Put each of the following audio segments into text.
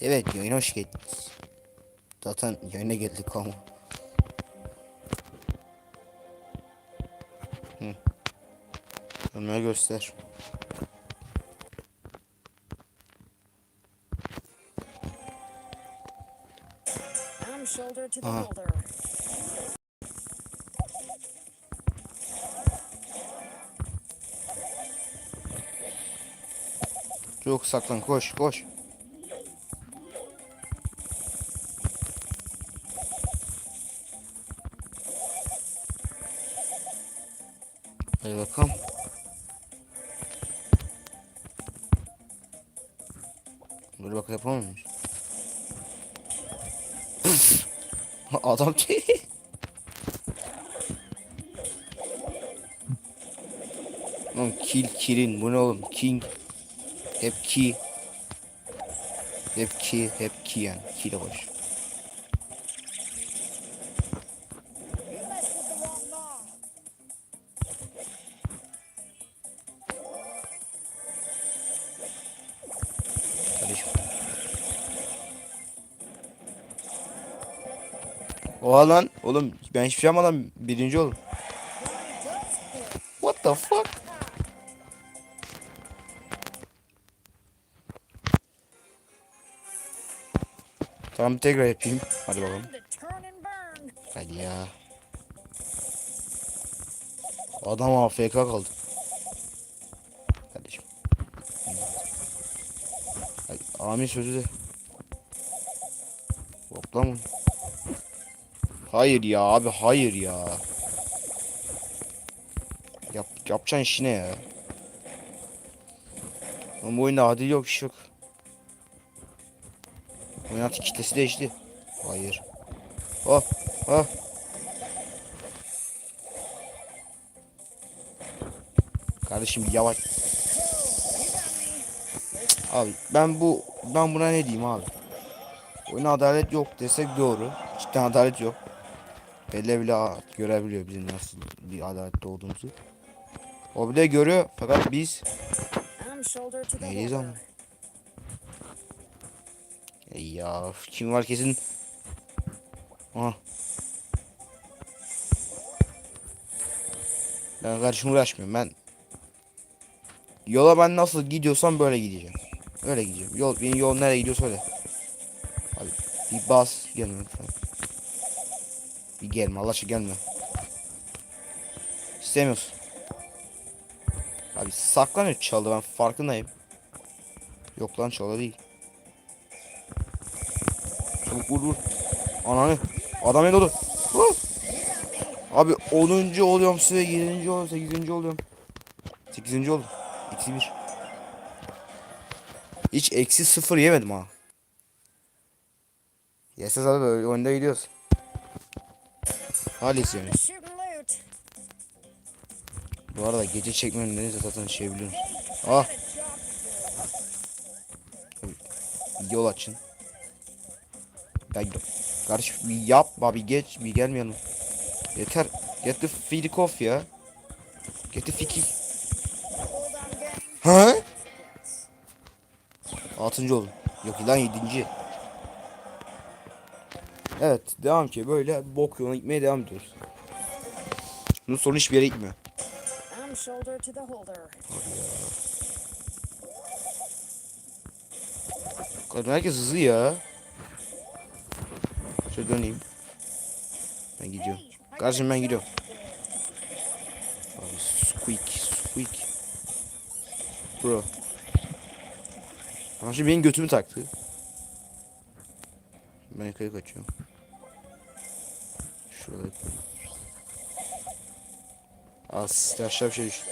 Evet yayına hoş geldiniz. Zaten yayına geldik ama. Hı. Ömer göster. Holder. Çok saklan koş koş. Dur bak yapamamış. Adam ki. Oğlum kill kirin bu ne oğlum? King. Hep ki. Hep ki hep ki yani. Ki ile Oha lan oğlum ben hiçbir şey yapmadan birinci oldum. What the fuck? Tamam tekrar yapayım. Hadi bakalım. Hadi ya. Adam AFK kaldı. Kardeşim. Hadi, amin sözü de. Hopla mı? Hayır ya abi hayır ya. Yap, yapacağın işine ya. Ama bu oyunda adil yok iş yok. Oyun artık kitlesi değişti. Hayır. Oh oh. Kardeşim yavaş. Abi ben bu ben buna ne diyeyim abi? Oyuna adalet yok desek doğru. Cidden adalet yok. Belle bile görebiliyor bizim nasıl bir adaletli olduğumuzu. O bile görüyor fakat biz neyiz ama? ya kim var kesin. Aha. Ben karşıma uğraşmıyorum ben. Yola ben nasıl gidiyorsam böyle gideceğim. Öyle gideceğim. Yol benim yol nereye gidiyorsa öyle. Abi bir bas gelme lütfen. Bir gelme Allah aşkına gelme. İstemiyorsun. Abi saklanıyor çaldı ben farkındayım. Yok lan çalı değil. Çabuk vur vur. Ananı. Adam dolu. Vur. Abi 10. oluyorum size 7. oluyorum 8. oluyorum. 8. oldum. Eksi 1. Hiç eksi 0 yemedim ha. Yesez abi böyle oyunda gidiyoruz. And loot. Bu arada gece çekme önlerinize zaten şey biliyorum. Ah yol açın. Ya kardeş bir yapma bir geç bir gelmeyelim. Yeter. Get the feed off ya. Get the fiki. Hold on, gang. Ha? Altıncı oldum. Yok lan yedinci. Evet devam ki böyle bok yoluna gitmeye devam ediyoruz. Bunun sonu hiçbir yere gitmiyor. Kadın herkes hızlı ya. Şöyle döneyim. Ben gidiyorum. Kardeşim ben gidiyorum. Abi, squeak, squeak. Bro. Ama şimdi benim götümü taktı. Ben yukarı kaçıyorum. Koyayım. Az aşağı bir şey düştü.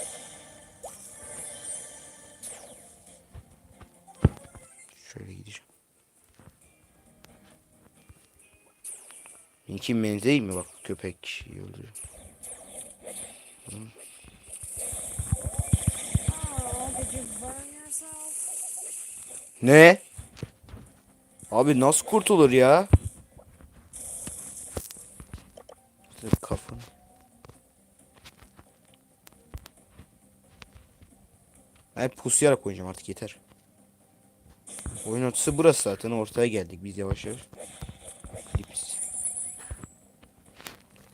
Şöyle gideceğim. Benimki menzil mi bak köpek öldürüyor. Ne? Abi nasıl kurtulur ya? Pusuyarak oynayacağım artık yeter. Oyun ortası burası zaten. Ortaya geldik biz yavaş yavaş.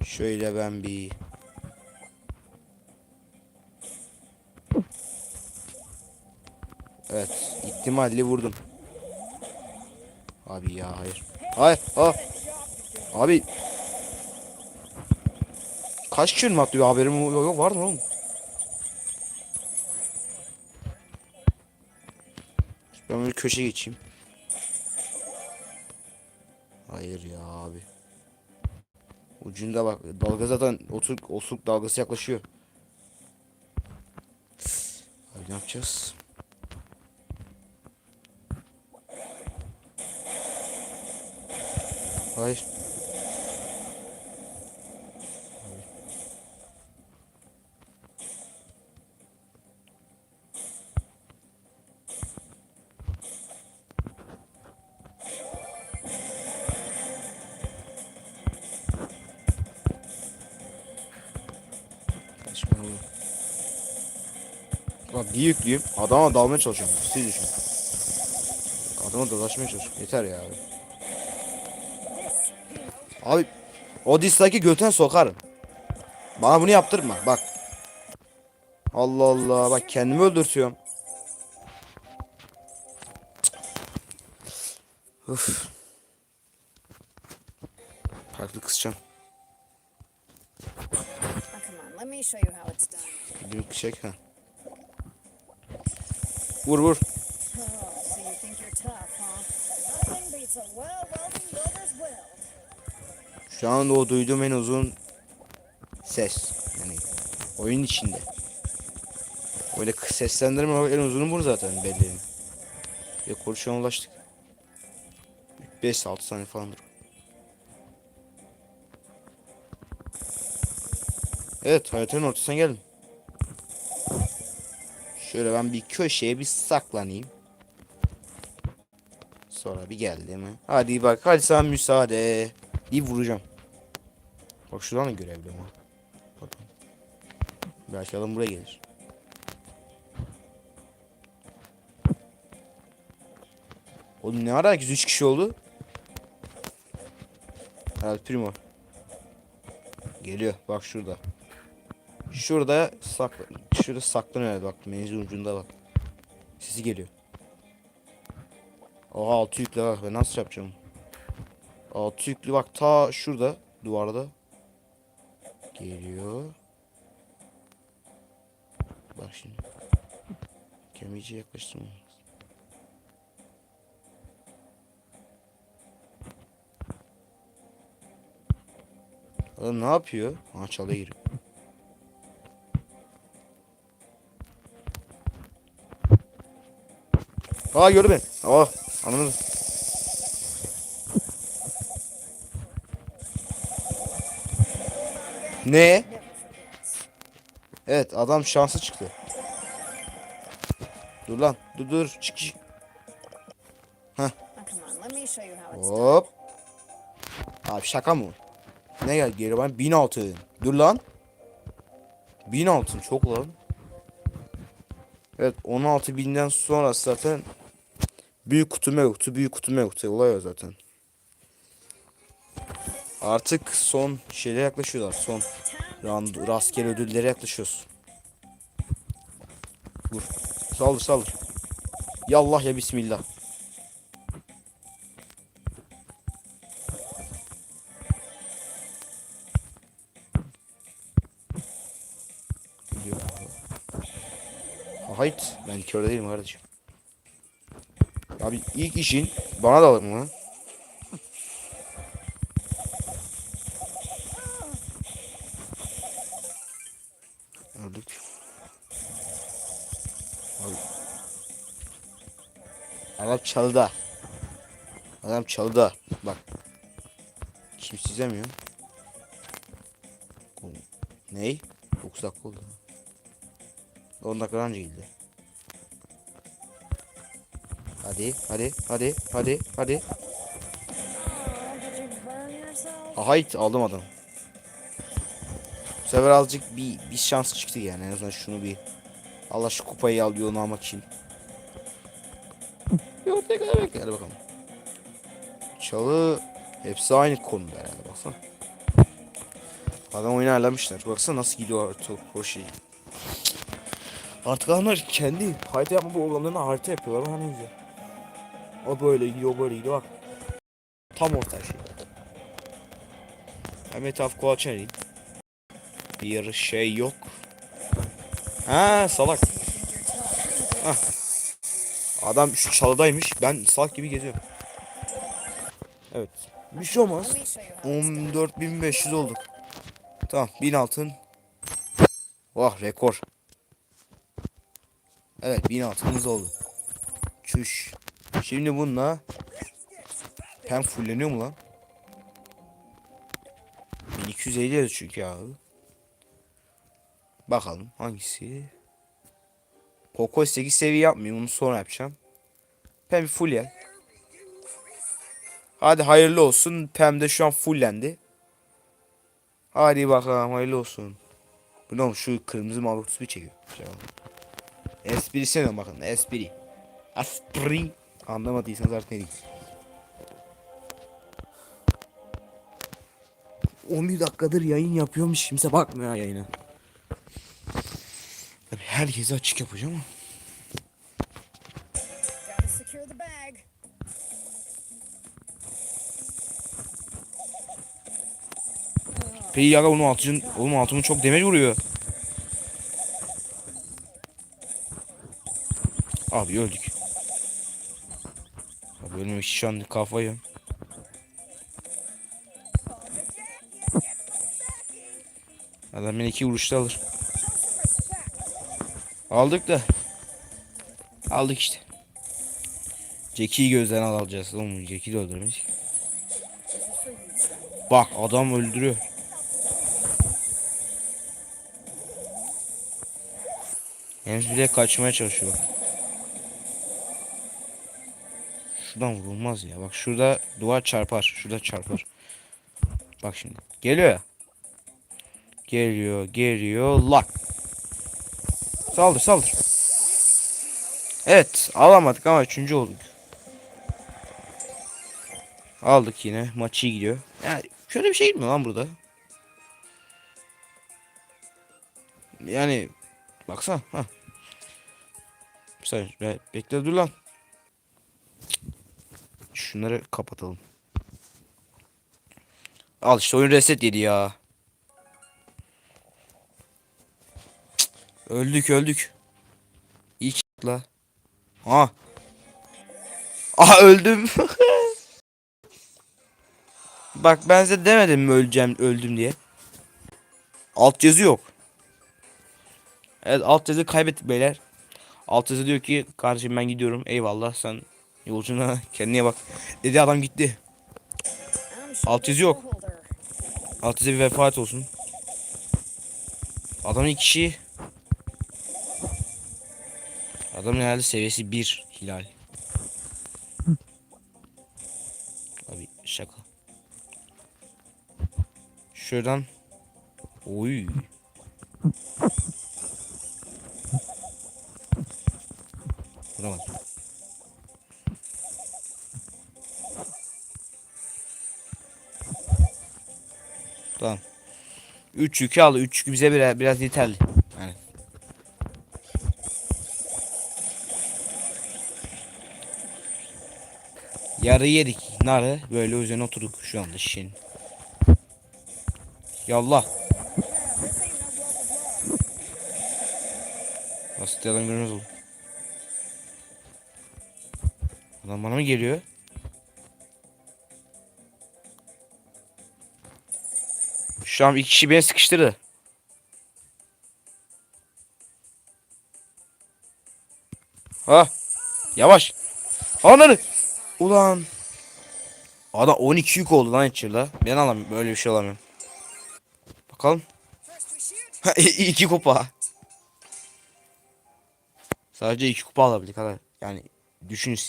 Şöyle ben bir Evet, ihtimalli vurdum. Abi ya hayır. Hayır. Aa. Abi. Kaç kişi mi atlıyor haberim yok var mı oğlum? Köşe geçeyim. Hayır ya abi. Ucunda bak dalga zaten osuruk, osuruk dalgası yaklaşıyor. Abi ne yapacağız? Hayır. Saçmalama. Bak bir yüklüyüm. Adama dalmaya çalışıyorum. Siz düşün. Adama dalaşmaya çalışıyorum. Yeter ya abi. Abi o dislike'i götüne sokarım. Bana bunu yaptırma bak. Allah Allah bak kendimi öldürtüyorum. Üf. Well welding builder's weld. Şu anda o duyduğum en uzun ses. Yani oyun içinde. Öyle seslendirme en uzunu bu zaten belli. Ve konuşan ulaştık. 5-6 saniye falandır. Evet haritanın ortasına geldim. Şöyle ben bir köşeye bir saklanayım. Sonra bir geldi mi? Hadi bak hadi sana müsaade. Bir vuracağım. Bak şuradan da görebiliyorum ha. Bakın. Belki adam buraya gelir. Oğlum ne ara herkes 3 kişi oldu? Evet primo. Geliyor bak şurada. Şurada sakla şurada saklanıyor bak menzil ucunda bak. Sesi geliyor. Oha altı yükle bak ben nasıl yapacağım? Altı yüklü bak ta şurada duvarda. Geliyor. Bak şimdi. Kemici yaklaştırma. Adam ne yapıyor? Ha çalıya Aa gördü beni. Oh anladım. Ne? Evet adam şansı çıktı. Dur lan dur dur çık çık. Done. Hop. Abi şaka mı? Ne gel geri ben 1000 altın. Dur lan. 1000 altın çok lan. Evet 16 binden sonra zaten büyük kutu mevkutu büyük kutu mevkutu olay o zaten. Artık son şeyle yaklaşıyorlar. Son round, rastgele ödüllere yaklaşıyoruz. Vur. Saldır saldır. Yallah ya bismillah. Hayt. Ben körde değilim kardeşim. Abi ilk işin bana da alır mı lan? Öldük. Abi. Adam çalıda. Adam çalıda. Bak. Kimse izlemiyor. Ney? 9 dakika oldu. 10 dakika önce geldi. Hadi, hadi, hadi, hadi, hadi. Hayt aldım adam. Bu sefer azıcık bir, bir şans çıktı yani en azından şunu bir Allah şu kupayı al yolunu almak için. Yok bekleye kadar bekle. Hadi bakalım. Çalı hepsi aynı konuda yani baksana. Adam oyunu ayarlamışlar. Baksana nasıl gidiyor artık o şey. Artık adamlar kendi harita yapma programlarına harita yapıyorlar. Ha ne güzel. O böyle gidiyor, o böyle gidiyor bak. Tam orta şey. Hem etraf edeyim. Bir şey yok. Ha salak. Hah. Adam şu çalıdaymış. Ben salak gibi geziyorum. Evet. Bir şey olmaz. Let me show you how it's done. 14.500 olduk. Tamam 1000 altın. Vah rekor. Evet 1000 altınımız oldu. Çüş. Şimdi bununla hem fulleniyor mu lan? 1250 yazıyor çünkü abi. Bakalım hangisi? Koko 8 seviye yapmayayım onu sonra yapacağım. Pem full ya. Hadi hayırlı olsun. Pem de şu an fullendi. Hadi bakalım hayırlı olsun. Bu ne şu kırmızı malutu bir çekiyor. Şey oldu. Esprisi ne bakın espri. Espri. Anlamadıysanız artık ne diyeyim. 11 dakikadır yayın yapıyormuş kimse bakmıyor ha yayına. Tabii herkese açık yapacağım ama. Peki ya onun altın, onun altını çok demir vuruyor. Abi öldük. İçin şu an kafayı. Adam beni iki vuruşta alır. Aldık da. Aldık işte. Jackie'yi gözden alacağız. Oğlum Jackie'yi de öldürmeyiz. Bak adam öldürüyor. Henüz bile kaçmaya çalışıyor bak. Şuradan vurulmaz ya. Bak şurada duvar çarpar. Şurada çarpar. Bak şimdi. Geliyor ya. Geliyor, geliyor. Lak. Saldır, saldır. Evet, alamadık ama üçüncü olduk. Aldık yine. Maç iyi gidiyor. Yani şöyle bir şey mi lan burada? Yani baksana. Ha. Bir saniye be, bekle dur lan. Şunları kapatalım. Al işte oyun reset yedi ya. Cık, Öldük öldük. İyi la. Ha. Aha öldüm. Bak ben size demedim mi öleceğim öldüm diye. Alt yazı yok. Evet alt yazı kaybettik beyler. Alt yazı diyor ki kardeşim ben gidiyorum. Eyvallah sen yolcuna kendine bak. Dedi adam gitti. Alt yazı yok. Alt yazı bir vefat olsun. Adamın iki kişi. Adamın herhalde seviyesi 1 hilal. Abi şaka. Şuradan. Oy. Vuramadım. 3 yükü al. 3 yükü bize biraz, biraz yeterli. Yani. Yarı yedik. Narı böyle üzerine oturduk şu anda şişenin. Yallah. Basit adam görmez oldu. Adam bana mı geliyor? Şu an iki kişi beni sıkıştırdı. Ha. Yavaş. Ananı. Ulan. Adam 12 yük oldu lan içeride. Ben alamıyorum. Böyle bir şey alamıyorum. Bakalım. İki kupa. Sadece iki kupa alabildik kadar. Yani düşünün.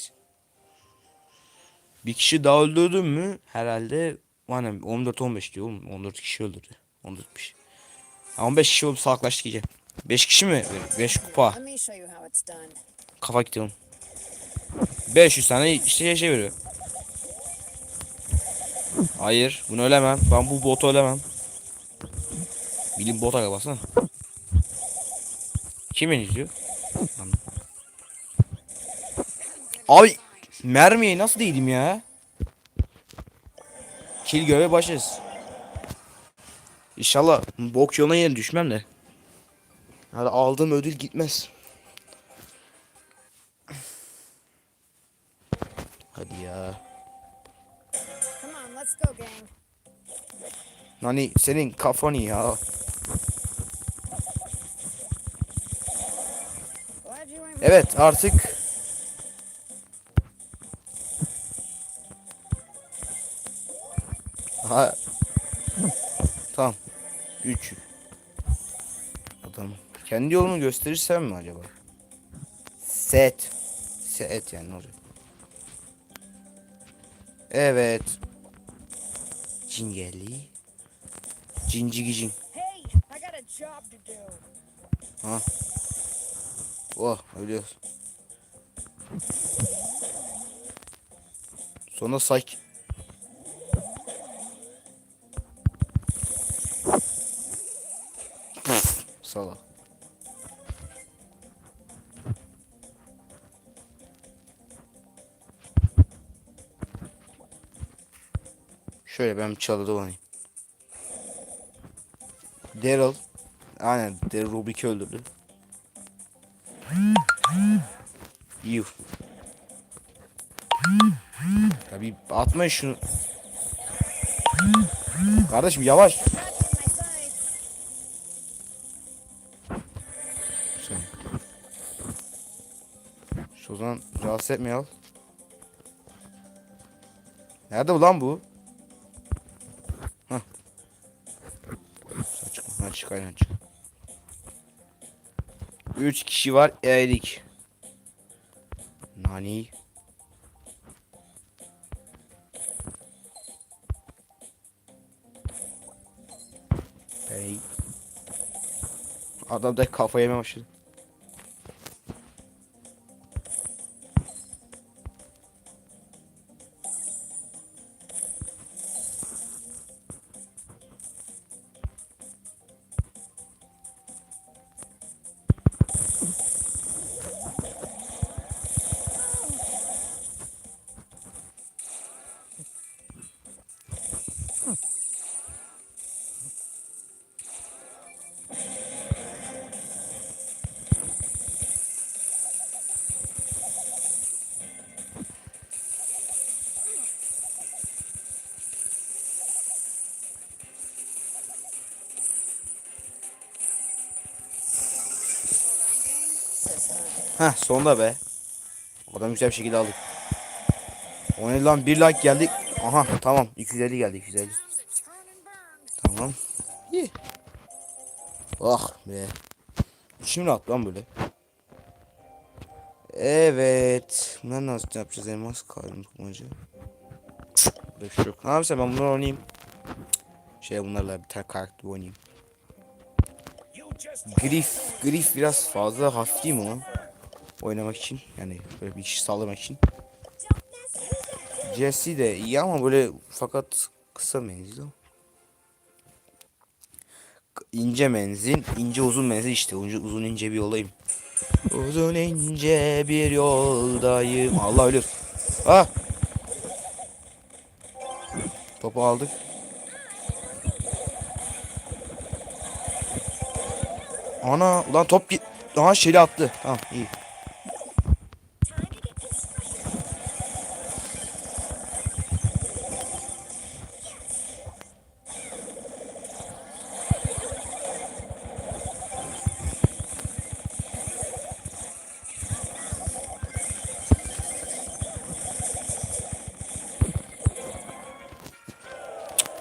Bir kişi daha öldürdüm mü herhalde hani 14-15 diyor oğlum 14 kişi öldürdü. 14 kişi. Ha, 15 kişi olup salaklaştık iyice. 5 kişi mi? 5 kupa. Kafa gitti oğlum. 500 tane işte şey veriyor. Hayır bunu ölemem. Ben bu botu ölemem. Bilim bota baksana. Kim izliyor? Abi mermiye nasıl değdim ya? Kill göre başarız. İnşallah bok yoluna yeni düşmem de. Hadi aldığım ödül gitmez. Hadi ya. Come on, let's go, gang. Hani senin kafanı ya. Evet artık. Ha. Tamam. 3. Adam. Kendi yolumu gösterirsem mi acaba? Set. Set yani ne olacak? Evet. Cingeli. Cincigicin. Hey, I got a job to do. Oh ölüyoruz. Sonra sayk. Ben çalıda oynayayım. Daryl. Aynen Daryl Rubik'i öldürdü. Yuh. Ya bir atmayın şunu. Kardeşim yavaş. Şu zaman rahatsız al. Nerede bu lan bu? Çık. Aynen çık. Üç kişi var eğrik. Nani? Hey. Adam da kafa yemeye başladı. Heh sonunda be. Adam güzel bir şekilde aldık. O ne lan bir like geldi. Aha tamam 250 geldi 250. Tamam. İyi. Ah be. İçim rahat lan böyle. Evet. Bunları nasıl yapacağız? Elmas kalın tutmacı. Şey yok. Abi sen ben bunları oynayayım. Şey bunlarla bir tane karakter oynayayım. Grif, Grif biraz fazla hafif değil mi lan? Oynamak için yani böyle bir iş sağlamak için. Jesse de iyi ama böyle fakat kısa menzil. ince menzil, ince uzun menzil işte. Uzun, uzun ince bir yoldayım. Uzun ince bir yoldayım. Allah ölür. Ah! Topu aldık. Ana ulan top git. Aha şeli attı. Tamam iyi.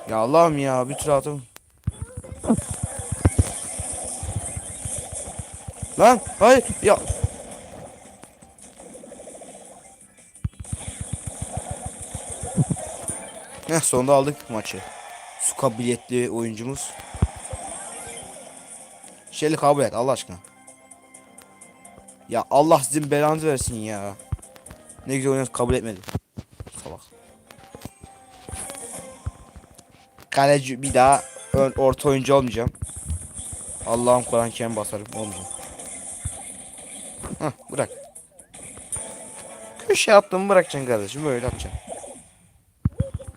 Ya Allah'ım ya bir tur atım. Lan hayır ya. Heh sonunda aldık maçı. Su kabiliyetli oyuncumuz. Şeyli kabul et Allah aşkına. Ya Allah sizin belanızı versin ya. Ne güzel oynuyoruz kabul etmedi. Salak. Kaleci bir daha orta oyuncu olmayacağım. Allah'ım Kur'an kerim basarım olmayacağım. Bırak. Köşe attım bırakacaksın kardeşim böyle atacaksın.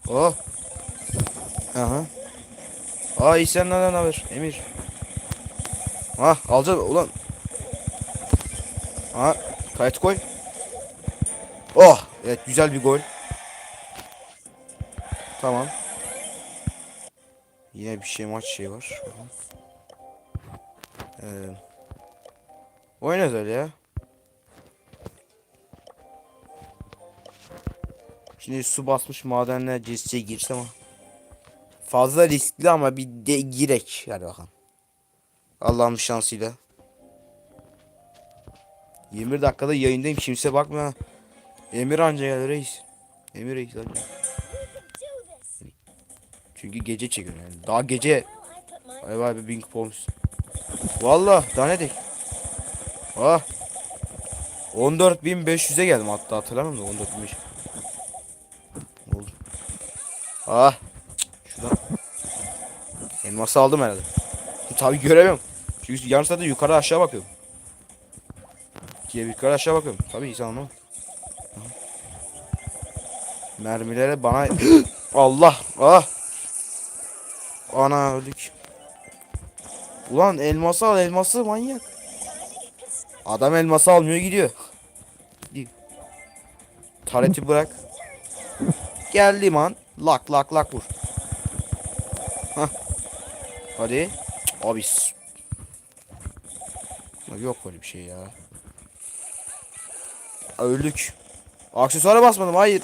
Oh. Aha. Aa iyi sen nereden haber Emir? Ha alacağız ulan. Ha kayıt koy. Oh evet güzel bir gol. Tamam. Yine bir şey maç şey var. Ee, oynadı öyle ya. Şimdi su basmış madenle CS'ye girse ama. Fazla riskli ama bir de girek. Hadi bakalım. Allah'ın şansıyla. 21 dakikada yayındayım kimse bakma. Emir anca geldi reis. Emir reis this. Çünkü gece çekiyorum yani. Daha gece. Ay vay be bin kupa olmuş. Valla daha ne dek. Ah. 14.500'e geldim hatta hatırlamıyorum da 14.500. Ah. Şuradan. Elması aldım herhalde. Tabi göremiyorum. Çünkü yarım saatte yukarı aşağı bakıyorum. Diye yukarı aşağı bakıyorum. Tabi insan anlamam. Aha. Mermilere bana... Allah! Ah! Ana öldük. Ulan elması al elması manyak. Adam elması almıyor. Gidiyor. Tareti bırak. Geldi man. Lak lak lak vur. Hah. Hadi. Abi Yok böyle bir şey ya. Öldük. Aksesuara basmadım hayır.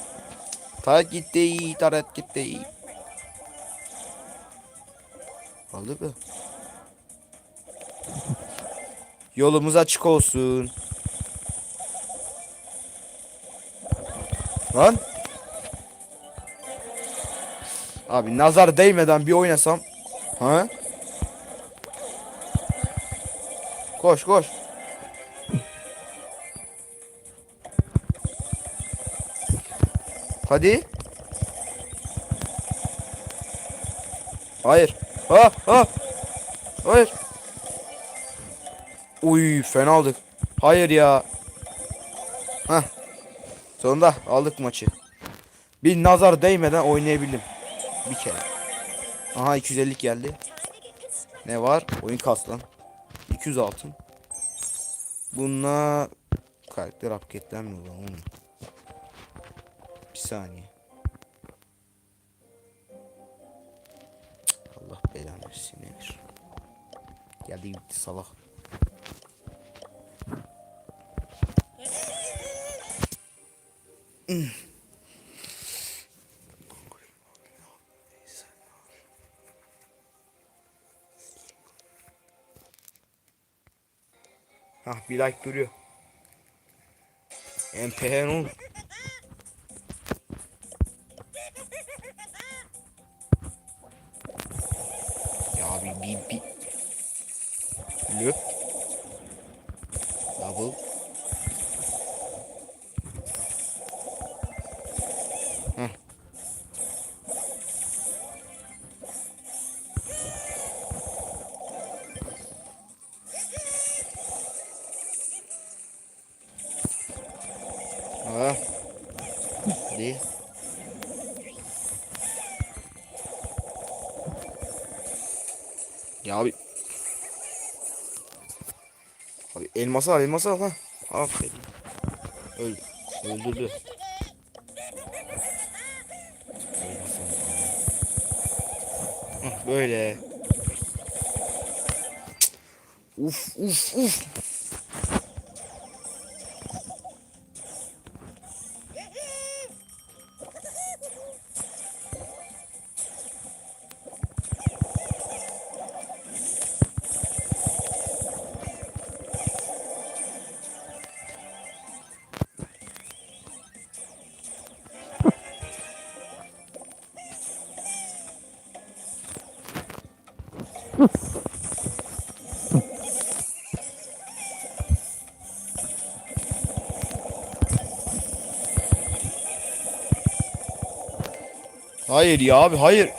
Taret gitti, taret gitti. Aldık mı? Yolumuz açık olsun. Lan. Abi nazar değmeden bir oynasam. Ha? Koş koş. Hadi. Hayır. Ha ha. Hayır. Uy fena aldık. Hayır ya. Hah. Sonunda aldık maçı. Bir nazar değmeden oynayabildim. Bir kere. Aha 250 geldi. Ne var? Oyun kas lan. 200 altın. Bununla karakter upgrade'lenmiyor lan oğlum. Bir saniye. Allah belanı versin Emir. Geldi gitti salak. Hah bir like duruyor. MPH. Ya Ya abi. Abi elması al elması al ha. Aferin. Öl. Öldürdü. Elması al. Hah, Böyle. Uf uf uf. Hayır ya abi hayır.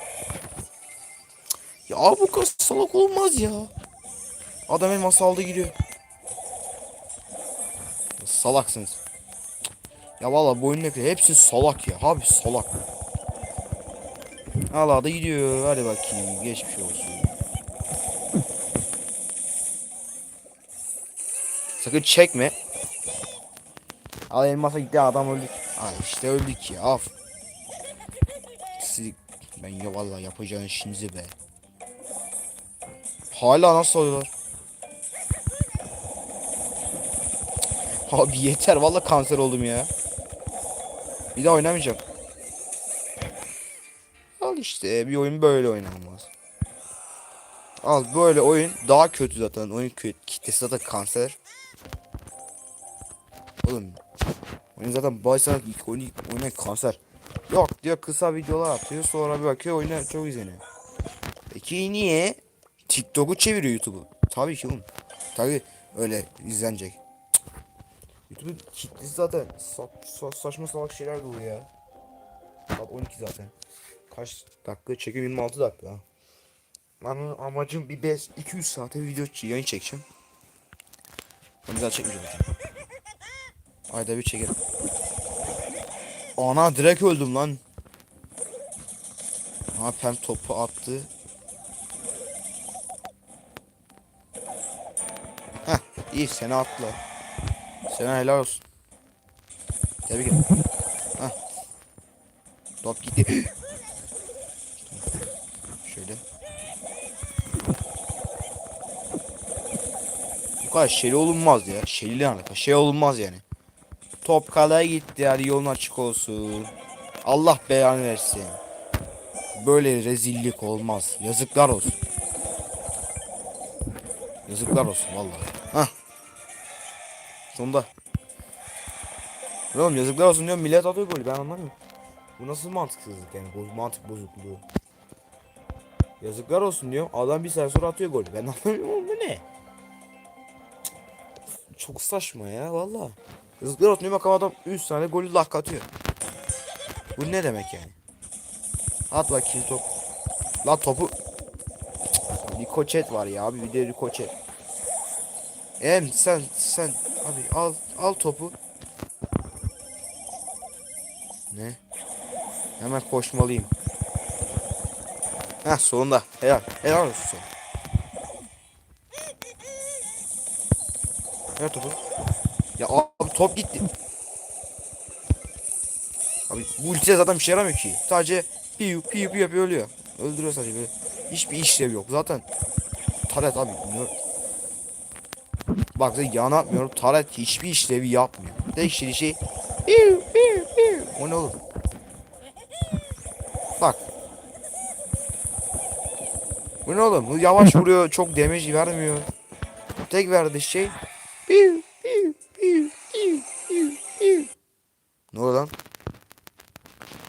Ya bu kadar salak olmaz ya. Adam elma saldı gidiyor. Salaksınız. Ya valla bu oyundaki hepsi salak ya. Abi salak. Hala da gidiyor. Hadi bakayım. Geçmiş olsun. Sakın çekme. Al elmasa gitti adam öldük. Ay işte öldük ya. Af. Ya vallahi yapacağın işinizi be. Hala nasıl oluyorlar? Abi yeter vallahi kanser oldum ya. Bir daha oynamayacağım. Al işte bir oyun böyle oynanmaz. Al böyle oyun daha kötü zaten. Oyun. Kitlesi zaten kanser. Oğlum. Oyun zaten ilk oyun oyuna kanser. Yok diyor kısa videolar atıyor sonra bir bakıyor oyuna çok izleniyor. Peki niye? TikTok'u çeviriyor YouTube'u. Tabii ki oğlum. Tabii öyle izlenecek. YouTube'un kitlesi zaten sa sa- saçma salak şeyler dolu ya. Saat 12 zaten. Kaç dakika çekim 26 dakika. ha. Ben amacım bir 5 200 saate video yayın çekeceğim. Onu güzel çekmeyeceğim. Ayda bir çekerim. Ana direkt öldüm lan. Ha pem topu attı. Heh iyi seni atla. Sana helal olsun. Tebrik ederim. Heh. Top gitti. Şöyle. Bu kadar şeli olunmaz ya. Şeli alaka. Şey olunmaz yani. Top kalaya gitti hadi yolun açık olsun. Allah belanı versin. Böyle rezillik olmaz. Yazıklar olsun. Yazıklar olsun vallahi. Hah. Sonunda. Oğlum yazıklar olsun diyorum millet atıyor golü ben anlamıyorum. Bu nasıl mantıksızlık yani boz, mantık bozukluğu. Yazıklar olsun diyorum adam bir saat sonra atıyor golü ben anlamıyorum bu ne? Çok saçma ya valla. Olsun diyorum bak adam 3 tane golü lak atıyor. Bu ne demek yani? At bakayım top. La topu. Ricochet var ya abi bir de Ricochet. Em sen sen abi al al topu. Ne? Hemen koşmalıyım. Heh sonunda. Helal. Helal olsun sana. Ver topu. Ya abi top gitti. Abi bu ultiye zaten bir şey yaramıyor ki. Sadece piyu piyu piyu yapıyor ölüyor. Öldürüyor sadece böyle. Hiçbir işlev yok. Zaten taret abi. Bak yana atmıyorum. Taret hiçbir işlevi yapmıyor. Tek şey şey piyu piyu piyu. O ne olur? Bak. Bu ne oğlum? Bu yavaş vuruyor. Çok damage vermiyor. Tek verdiği şey piu oluyor lan?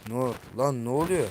Ne lan ne oluyor?